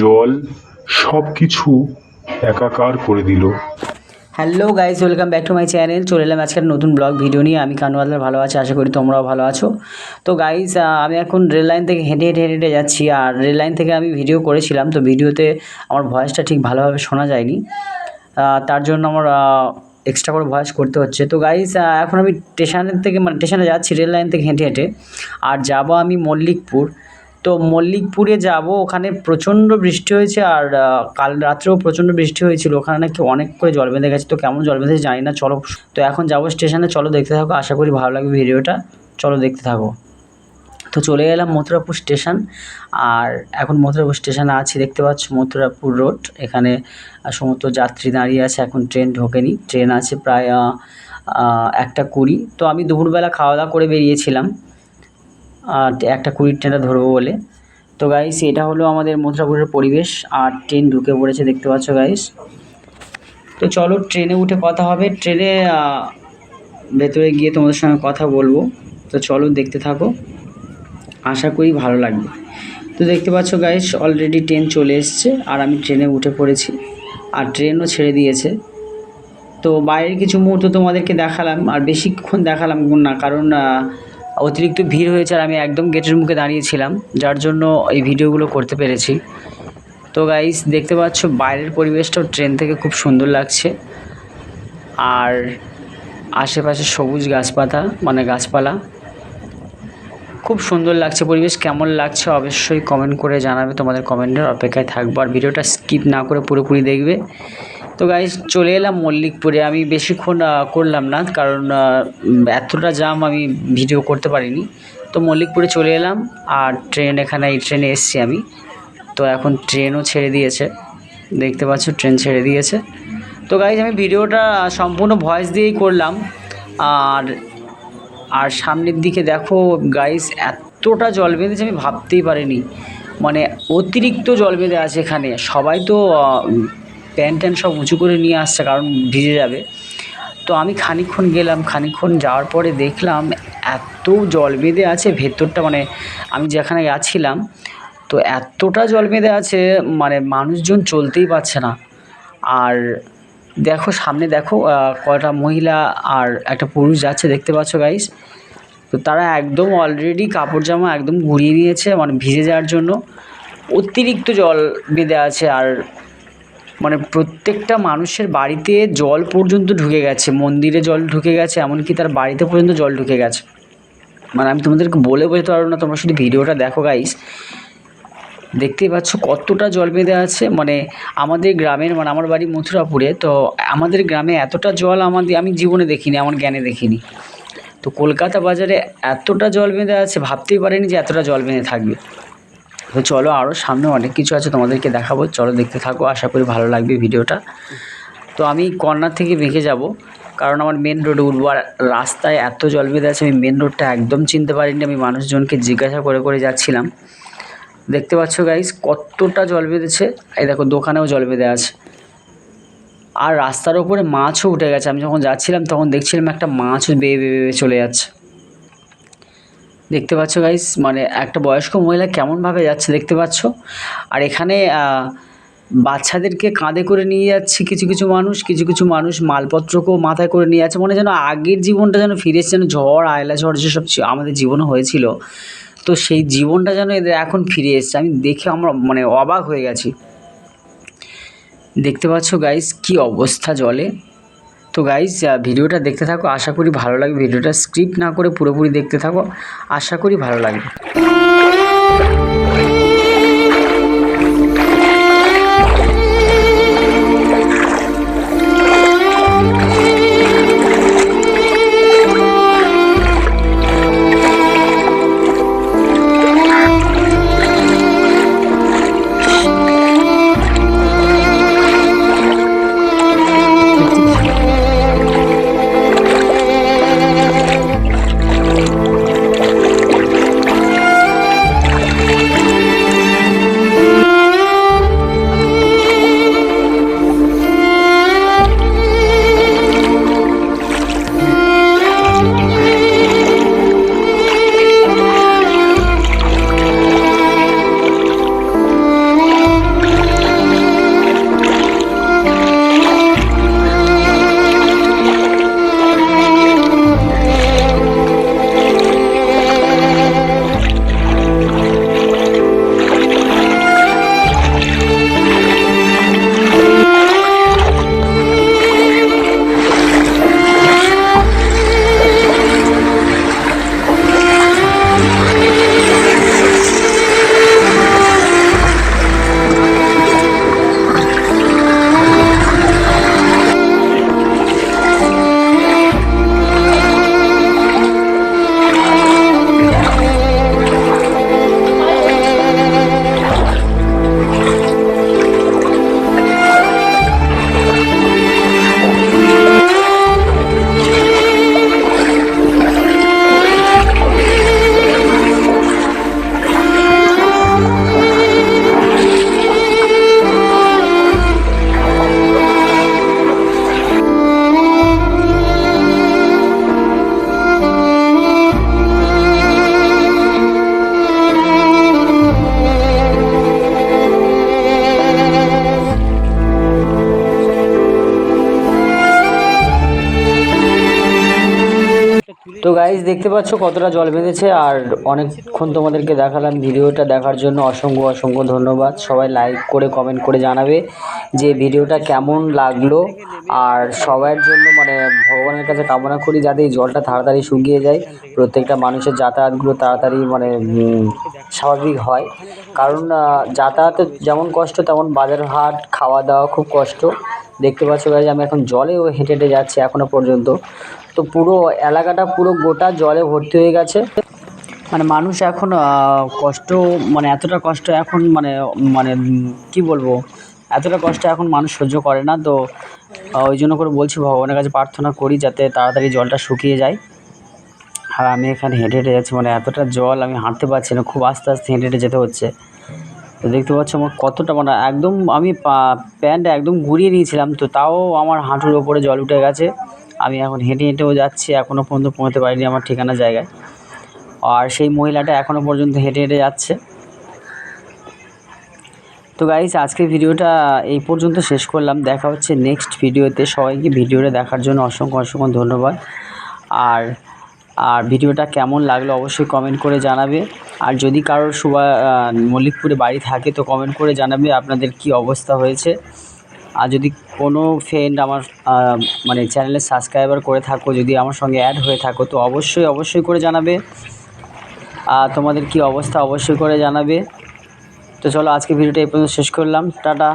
জল সব কিছু একাকার করে দিল। Hello guys welcome back to my channel চলে এলাম আজকে নতুন ব্লগ ভিডিও নিয়ে। আমি কানওয়ালার ভালো আছি, আশা করি তোমরাও ভালো আছো। তো গাইজ আমি এখন রেল লাইন থেকে হেঁটে হেঁটে হেঁটে যাচ্ছি। আর রেল লাইন থেকে আমি ভিডিও করেছিলাম। তো ভিডিওতে আমার ভয়েসটা ঠিক ভালোভাবে শোনা যায়নি। তার জন্য আমার এক্সট্রা করে ভয়েস করতে হচ্ছে। তো গাইজ এখন আমি স্টেশনের থেকে মানে স্টেশনে যাচ্ছি রেল লাইন থেকে হেঁটে হেঁটে। আর যাব আমি মল্লিকপুর। তো মল্লিকপুরে যাব, ওখানে প্রচণ্ড বৃষ্টি হয়েছে আর কাল রাত্রেও প্রচণ্ড বৃষ্টি হয়েছিল। ওখানে নাকি অনেক করে জল বেঁধে গেছে, তো কেমন জল বেঁধেছে জানি না, চলো। তো এখন যাব স্টেশনে, চলো দেখতে থাকো, আশা করি ভালো লাগবে ভিডিওটা। চলো দেখতে থাকো। তো চলে গেলাম মথুরাপুর স্টেশন, আর এখন মথুরাপুর স্টেশনে আছি, দেখতে পাচ্ছ মথুরাপুর রোড। এখানে সমস্ত যাত্রী দাঁড়িয়ে আছে, এখন ট্রেন ঢোকেনি। ট্রেন আছে প্রায় একটা কুড়ি। তো আমি দুপুরবেলা খাওয়া দাওয়া করে বেরিয়েছিলাম। আর একটা কুড়ির ট্রেনটা ধরবো বলে। তো গাইস এটা হলো আমাদের মথুরাপুরের পরিবেশ, আর ট্রেন ঢুকে পড়েছে দেখতে পাচ্ছ গাইস তো চলো ট্রেনে উঠে কথা হবে। ট্রেনে ভেতরে গিয়ে তোমাদের সঙ্গে কথা বলব। তো চলো দেখতে থাকো। আশা করি ভালো লাগবে। তো দেখতে পাচ্ছ গাইস অলরেডি ট্রেন চলে এসছে, আর আমি ট্রেনে উঠে পড়েছি। আর ট্রেনও ছেড়ে দিয়েছে। তো বাইরের কিছু মুহূর্ত তোমাদেরকে দেখালাম, আর বেশিক্ষণ দেখালাম না, কারণ অতিরিক্ত ভিড় হয়েছে আর আমি একদম গেটের মুখে দাঁড়িয়েছিলাম যার জন্য এই ভিডিওগুলো করতে পেরেছি। তো গাইস দেখতে পাচ্ছ বাইরের পরিবেশটাও ট্রেন থেকে খুব সুন্দর লাগছে। আর আশেপাশে সবুজ গাছপাতা মানে গাছপালা। খুব সুন্দর লাগছে পরিবেশ, কেমন লাগছে অবশ্যই কমেন্ট করে জানাবে, তোমাদের কমেন্টের অপেক্ষায় থাকব। আর ভিডিওটা স্কিপ না করে পুরোপুরি দেখবে। তো গাইজ চলে এলাম মল্লিকপুরে। আমি বেশিক্ষণ করলাম না, কারণ এতটা জাম আমি ভিডিও করতে পারিনি। তো মল্লিকপুরে চলে এলাম, আর ট্রেন এখানে, এই ট্রেনে এসছি আমি। তো এখন ট্রেনও ছেড়ে দিয়েছে। দেখতে পাচ্ছ ট্রেন ছেড়ে দিয়েছে। তো গাইজ আমি ভিডিওটা সম্পূর্ণ ভয়েস দিয়েই করলাম। আর আর সামনের দিকে দেখো গাইজ এতটা জল বেঁধেছে, আমি ভাবতেই পারিনি। মানে অতিরিক্ত জল বেঁধে আছে এখানে। সবাই তো প্যান্ট ট্যান্ট সব উঁচু করে নিয়ে আসছে, কারণ ভিজে যাবে। তো আমি খানিকক্ষণ গেলাম, খানিকক্ষণ যাওয়ার পরে দেখলাম এত জল বেঁধে আছে ভেতরটা মানে আমি যেখানে গেছিলাম তো এতটা জল বেঁধে আছে মানে মানুষজন চলতেই পারছে না। আর দেখো, সামনে দেখো কয়টা মহিলা আর একটা পুরুষ যাচ্ছে, দেখতে পাচ্ছ গাইস তো তারা একদম অলরেডি কাপড় জামা একদম ঘুরিয়ে নিয়েছে মানে ভিজে যাওয়ার জন্য। অতিরিক্ত জল বেঁধে আছে, আর মানে প্রত্যেকটা মানুষের বাড়িতে জল পর্যন্ত ঢুকে গেছে, মন্দিরে জল ঢুকে গেছে, এমনকি তার বাড়িতে পর্যন্ত জল ঢুকে গেছে। মানে আমি তোমাদেরকে বলে বোঝাতে পারব না, তোমরা শুধু ভিডিওটা দেখো গাইস দেখতেই পাচ্ছ কতটা জল বেঁধে আছে মানে আমাদের গ্রামের মানে আমার বাড়ি মথুরাপুরে, তো আমাদের গ্রামে এতটা জল আমাদের, আমি জীবনে দেখিনি আমার জ্ঞানে দেখিনি। তো কলকাতা বাজারে এতটা জল বেঁধে আছে, ভাবতেই পারিনি যে এতটা জল বেঁধে থাকবে। তো চলো আরও সামনে অনেক কিছু আছে তোমাদেরকে দেখাবো। চলো দেখতে থাকো, আশা করি ভালো লাগবে ভিডিওটা। তো আমি কর্নার থেকে বেঁকে যাব, কারণ আমার মেন রোডে উঠবো। আর রাস্তায় এত জল বেঁধে আছে, আমি মেন রোডটা একদম চিনতে পারিনি। আমি মানুষজনকে জিজ্ঞাসা করে করে যাচ্ছিলাম। দেখতে পাচ্ছ গাইস কতটা জল বেঁধেছে। এই দেখো, দোকানেও জল বেঁধে আছে। আর রাস্তার ওপরে মাছও উঠে গেছে। আমি যখন যাচ্ছিলাম, তখন দেখছিলাম একটা মাছও বেয়ে বেয়ে বেয়ে চলে যাচ্ছে। দেখতে পাচ্ছ গাইস মানে একটা বয়স্ক মহিলা কেমনভাবে যাচ্ছে দেখতে পাচ্ছ? আর এখানে বাচ্চাদেরকে কাঁধে করে নিয়ে যাচ্ছে কিছু কিছু মানুষ, কিছু কিছু মানুষ মালপত্রকেও মাথায় করে নিয়ে যাচ্ছে, মনে যেন আগের জীবনটা যেন ফিরে যেন ঝড়, আয়লা ঝড় যেসব আমাদের জীবনে হয়েছিল, তো সেই জীবনটা যেন এদের এখন ফিরে এসেছে। আমি দেখে আমরা মানে অবাক হয়ে গেছি। দেখতে পাচ্ছ গাইস কি অবস্থা জলে। তো গাইজ ভিডিওটা দেখতে থাকো, আশা করি ভালো লাগবে। ভিডিওটা স্ক্রিপ্ট না করে পুরোপুরি দেখতে থাকো। আশা করি ভালো লাগবে। তো গাইজ দেখতে পাচ্ছ কতটা জল বেঁধেছে আর অনেকক্ষণ তোমাদেরকে দেখালাম ভিডিওটা দেখার জন্য অসংখ্য অসংখ্য ধন্যবাদ। সবাই লাইক করে কমেন্ট করে জানাবে যে ভিডিওটা কেমন লাগল আর সবার জন্য মানে ভগবানের কাছে কামনা করি যাতে এই জলটা তাড়াতাড়ি শুকিয়ে যায়, প্রত্যেকটা মানুষের যাতায়াতগুলো তাড়াতাড়ি মানে স্বাভাবিক হয়। কারণ যাতায়াতে যেমন কষ্ট, তেমন বাজার হাট খাওয়া দাওয়া খুব কষ্ট। দেখতে পাচ্ছ গাইজ আমি এখন জলেও হেঁটে হেঁটে যাচ্ছি এখনও পর্যন্ত। তো পুরো এলাকাটা পুরো গোটা জলে ভর্তি হয়ে গেছে। মানে মানুষ এখন কষ্ট মানে এতটা কষ্ট এখন মানে মানে কি বলব, এতটা কষ্ট এখন মানুষ সহ্য করে না। তো ওই জন্য করে বলছি, ভগবানের কাছে প্রার্থনা করি যাতে তাড়াতাড়ি জলটা শুকিয়ে যায়। আর আমি এখানে হেঁটে হেঁটে যাচ্ছি মানে এতটা জল, আমি হাঁটতে পারছি না, খুব আস্তে আস্তে হেঁটে হেঁটে যেতে হচ্ছে। তো দেখতে পাচ্ছ আমার কতটা মানে একদম আমি প্যান্ট একদম ঘুরিয়ে নিয়েছিলাম, তো তাও আমার হাঁটুর ওপরে জল উঠে গেছে। আমি এখন হেঁটে হেঁটেও যাচ্ছি এখনও পর্যন্ত পৌঁছতে পারিনি আমার ঠিকানা জায়গায়। আর সেই মহিলাটা এখনও পর্যন্ত হেঁটে হেঁটে যাচ্ছে। তো গাইস আজকের ভিডিওটা এই পর্যন্ত শেষ করলাম। দেখা হচ্ছে নেক্সট ভিডিওতে সবাইকে ভিডিওটা দেখার জন্য অসংখ্য অসংখ্য ধন্যবাদ। আর আর ভিডিওটা কেমন লাগল অবশ্যই কমেন্ট করে জানাবে। আর যদি কারোর সুবা মল্লিকপুরে বাড়ি থাকে তো কমেন্ট করে জানাবে আপনাদের কি অবস্থা হয়েছে। আর যদি কোনো ফ্রেন্ড আমার মানে চ্যানেলে সাবস্ক্রাইবার করে থাকো, যদি আমার সঙ্গে অ্যাড হয়ে থাকো, তো অবশ্যই অবশ্যই করে জানাবে। আর তোমাদের কি অবস্থা অবশ্যই করে জানাবে। তো চলো আজকে ভিডিওটা এই পর্যন্ত শেষ করলাম। টাটা।